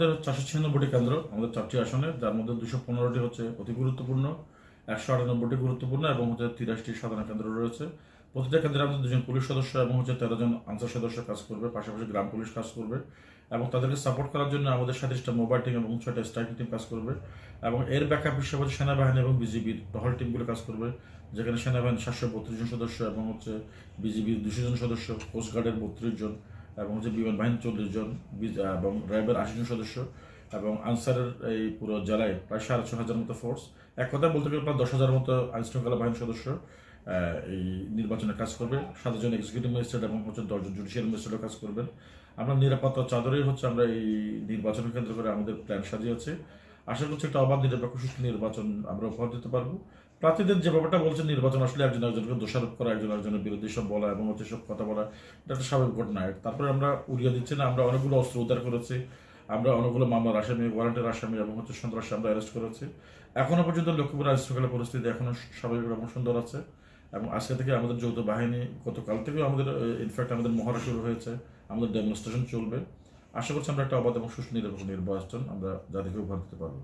আমাদের চারশো ছিয়ানব্বইটি কেন্দ্র, আমাদের চারটি আসনে, যার মধ্যে দুশো পনেরোটি হচ্ছে অতি গুরুত্বপূর্ণ, একশো আটানব্বইটি গুরুত্বপূর্ণ এবং হচ্ছে তিরাশটি সাধারণ কেন্দ্র রয়েছে। প্রতিটা কেন্দ্রে আমাদের দুজন পুলিশ সদস্য এবং হচ্ছে তেরো জন আনসার সদস্য কাজ করবে, পাশাপাশি গ্রাম পুলিশ কাজ করবে এবং তাদেরকে সাপোর্ট করার জন্য আমাদের সাতাশটা মোবাইল টিম এবং ছয়টা স্ট্রাইকিং টিম কাজ করবে এবং এর ব্যাকআপ হিসেবে হচ্ছে সেনাবাহিনী এবং বিজিবির টহল টিমগুলো কাজ করবে, যেখানে সেনাবাহিনী সাতশো বত্রিশ জন সদস্য এবং হচ্ছে বিজিবির দুশো জন সদস্য কোস্টগার্ডের বত্রিশ জন এবং হচ্ছে বিমান বাহিনী চল্লিশ জন এবং র্যাবের আশি জন সদস্য, এবং আনসারের এই পুরো জেলায় প্রায় সাড়ে ছ হাজার মতো ফোর্স এক কথায় বলতে গেলে প্রায় দশ হাজার মতো আইন শৃঙ্খলা বাহিনীর সদস্য এই নির্বাচনে কাজ করবে। সাতজন এক্সিকিউটিভ ম্যাজিস্ট্রেট এবং হচ্ছে দশজন জুডিশিয়াল ম্যাজিস্ট্রেটও কাজ করবেন। আমরা নিরাপত্তা চাদরেই হচ্ছে আমরা এই নির্বাচন কেন্দ্র করে আমাদের প্ল্যান সাজিয়েছি। আশা করছি একটা অবাধ নিরপেক্ষ সুষ্ঠু নির্বাচন আমরা উপহার দিতে পারব। প্রার্থীদের যে ব্যাপারটা বলছেন, নির্বাচন আসলে একজন একজনকে দোষারোপ করা, একজন একজনের বিরুদ্ধে সব বলা এবং হচ্ছে সব কথা বলা, এটা একটা স্বাভাবিক ঘটনা। তারপরে আমরা উড়িয়ে দিচ্ছি না, আমরা অনেকগুলো অস্ত্র উদ্ধার করেছি, আমরা অনেকগুলো মামলার আসামি, ওয়ারেন্টের আসামি এবং হচ্ছে সন্ত্রাসী আমরা অ্যারেস্ট করেছি। এখনও পর্যন্ত লক্ষ্মীপুর আইন শৃঙ্খলা পরিস্থিতি এখনও স্বাভাবিক এবং সুন্দর আছে এবং আজকে থেকে আমাদের যৌথ বাহিনী, গতকাল থেকেও আমাদের ইনফ্যাক্ট আমাদের মহড়া শুরু হয়েছে, আমাদের ডেমনস্ট্রেশন চলবে। আশা করছি আমরা একটা অবাধ এবং নিরপেক্ষ নির্বাচন আমরা জাতিকে উপহার দিতে পারব।